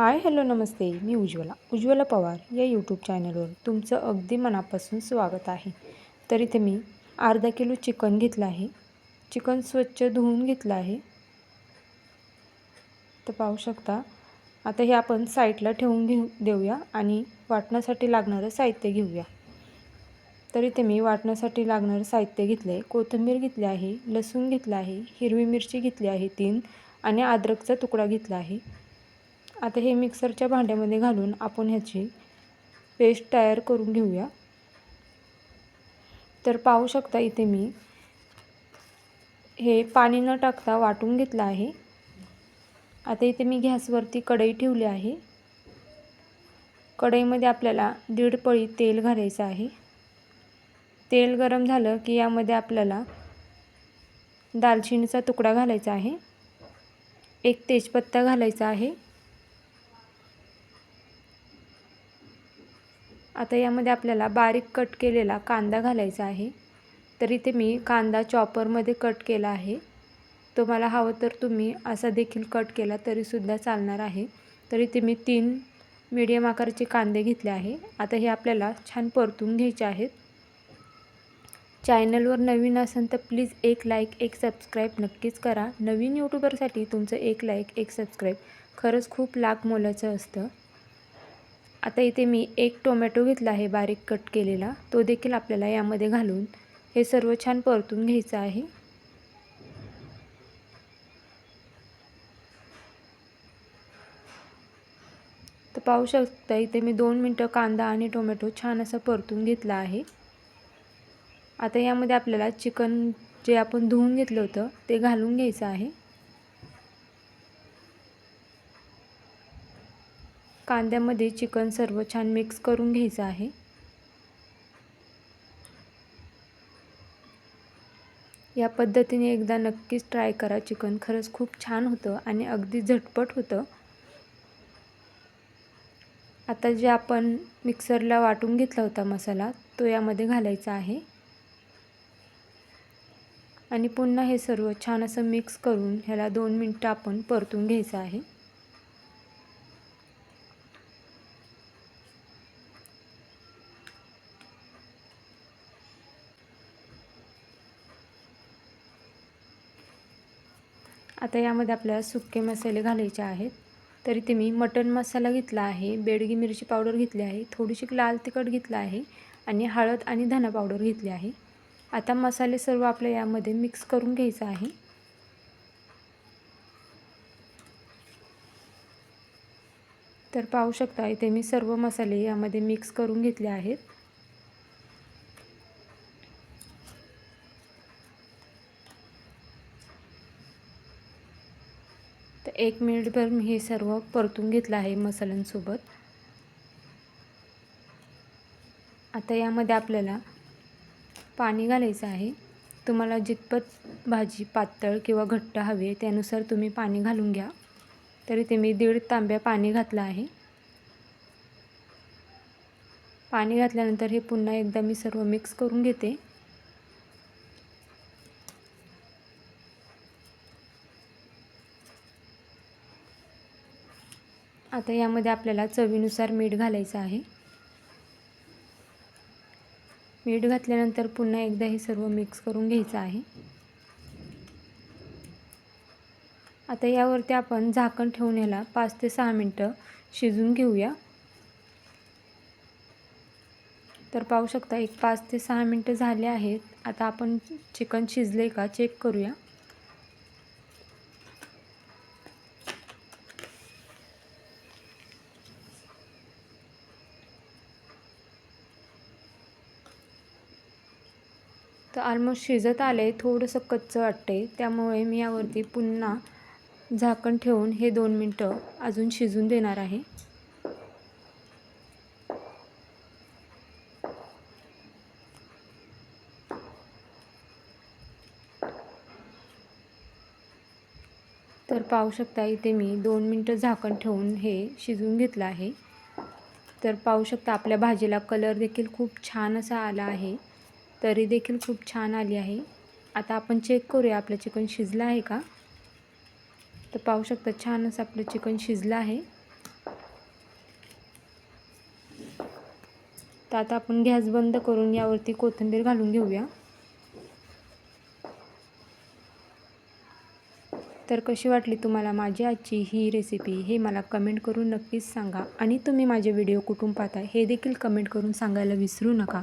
हाय hello नमस्ते. मी उज्ज्वला. उज्ज्वला पवार या यूट्यूब चॅनलवर तुमचं अगदी मनापासून स्वागत आहे. तर इथे मी अर्धा किलो चिकन घेतलं आहे. चिकन स्वच्छ धुवून घेतलं आहे. तर पाहू शकता आता हे आपण साईडला ठेवून घेऊ देऊया आणि वाटण्यासाठी लागणारं साहित्य घेऊया. तर इथे मी वाटण्यासाठी लागणारं साहित्य घेतलं आहे कोथिंबीर घेतली आहे लसूण घेतला आहे हिरवी मिरची घेतली आहे तीन आणि अद्रकचा तुकडा घेतला आहे. आता हे मिक्सरच्या भांड्यामध्ये घालून आपण ह्याची पेस्ट तयार करून घेऊया. तर पाहू शकता इथे मी हे पाणी न टाकता वाटून घेतलं आहे. आता इथे मी गॅसवरती कढई ठेवली आहे. कढईमध्ये आपल्याला दीड पळी तेल घालायचं आहे. तेल गरम झालं की यामध्ये आपल्याला दालचिनीचा तुकडा घालायचा आहे. एक तेजपत्ता घालायचा आहे. आता यामध्ये आपल्याला बारीक कट केलेला कांदा घालायचा आहे. तर इथे मी कांदा चॉपरमध्ये कट केला आहे. तुम्हाला हवं तर तुम्ही असा देखील कट केला तरीसुद्धा चालणार आहे. तर इथे मी तीन मीडियम आकाराचे कांदे घेतले आहे. आता हे आपल्याला छान परतून घ्यायचे आहेत. चॅनलवर नवीन असेल तर प्लीज एक लाईक एक सबस्क्राईब नक्कीच करा. नवीन यूट्यूबरसाठी तुमचं एक लाईक एक सबस्क्राईब खरंच खूप लाख मोलाचं असतं. आता इथे मी एक टोमॅटो घेतला आहे बारीक कट केलेला. तो देखील आपल्याला यामध्ये घालून हे सर्व छान परतून घ्यायचं आहे. तर पाहू शकता इथे मी दोन मिनटं कांदा आणि टोमॅटो छान असं परतून घेतला आहे. आता यामध्ये आपल्याला चिकन जे आपण धुवून घेतलं होतं ते घालून घ्यायचं आहे. कांद्यामध्ये चिकन सर्व छान मिक्स करून घ्यायचं आहे. या पद्धतीने एकदा नक्कीच ट्राय करा. चिकन खरंच खूप छान होतं आणि अगदी झटपट होतं. आता जे आपण मिक्सरला वाटून घेतला होता मसाला तो यामध्ये घालायचा आहे. आणि पुन्हा हे सर्व छान असं मिक्स करून ह्याला दोन मिनटं आपण परतून घ्यायचं आहे. आता यामध्ये आपल्याला सुके मसाले घालायचे आहेत. तरी ते मी मटन मसाला घेतला आहे बेडगी मिरची पावडर घेतली आहे थोडीशी लाल तिखट घेतलं आहे आणि हळद आणि धना पावडर घेतली आहे. आता मसाले सर्व आपल्या यामध्ये मिक्स करून घ्यायचं आहे. तर पाहू शकता इथे मी सर्व मसाले यामध्ये मिक्स करून घेतले आहेत. एक मिनिटभर मी हे सर्व परतून घेतलं आहे मसाल्यांसोबत. आता यामध्ये आपल्याला पाणी घालायचं आहे. तुम्हाला जितपत भाजी पातळ किंवा घट्ट हवी त्यानुसार तुम्ही पाणी घालून घ्या. तरी ते मी दीड तांब्या पाणी घातलं आहे. पाणी घातल्यानंतर हे पुन्हा एकदा मी सर्व मिक्स करून घेते. आता यामध्ये आपल्याला चवीनुसार मीठ घालायचं आहे. मीठ घातल्यानंतर पुन्हा एकदा हे सर्व मिक्स करून घ्यायचं आहे. आता यावरती आपण झाकण ठेवून याला पाच ते सहा मिनटं शिजून घेऊया. तर पाहू शकता एक पाच ते सहा मिनटं झाले आहेत. आता आपण चिकन शिजले का? चेक करूया. तर ऑलमोस्ट शिजत आले थोडंसं कच्चं वाटते त्यामुळे मी यावरती पुन्हा झाकण ठेवून हे दोन मिनटं अजून शिजून देणार आहे. तर पाहू शकता इथे मी दोन मिनटं झाकण ठेवून हे शिजून घेतलं आहे. तर पाहू शकता आपल्या भाजीला कलर देखील खूप छान असा आला आहे. तरी देखील खूप छान आली आहे. आता आपण चेक करूया आपलं चिकन शिजलं आहे का? तर पाहू शकता छान असं आपलं चिकन शिजलं आहे. तर आता आपण गॅस बंद करून यावरती कोथिंबीर घालून घेऊया. तर कशी वाटली तुम्हाला माझी आजची ही रेसिपी हे मला कमेंट करून नक्कीच सांगा. आणि तुम्ही माझे व्हिडिओ कुठून पाहता हे देखील कमेंट करून सांगायला विसरू नका.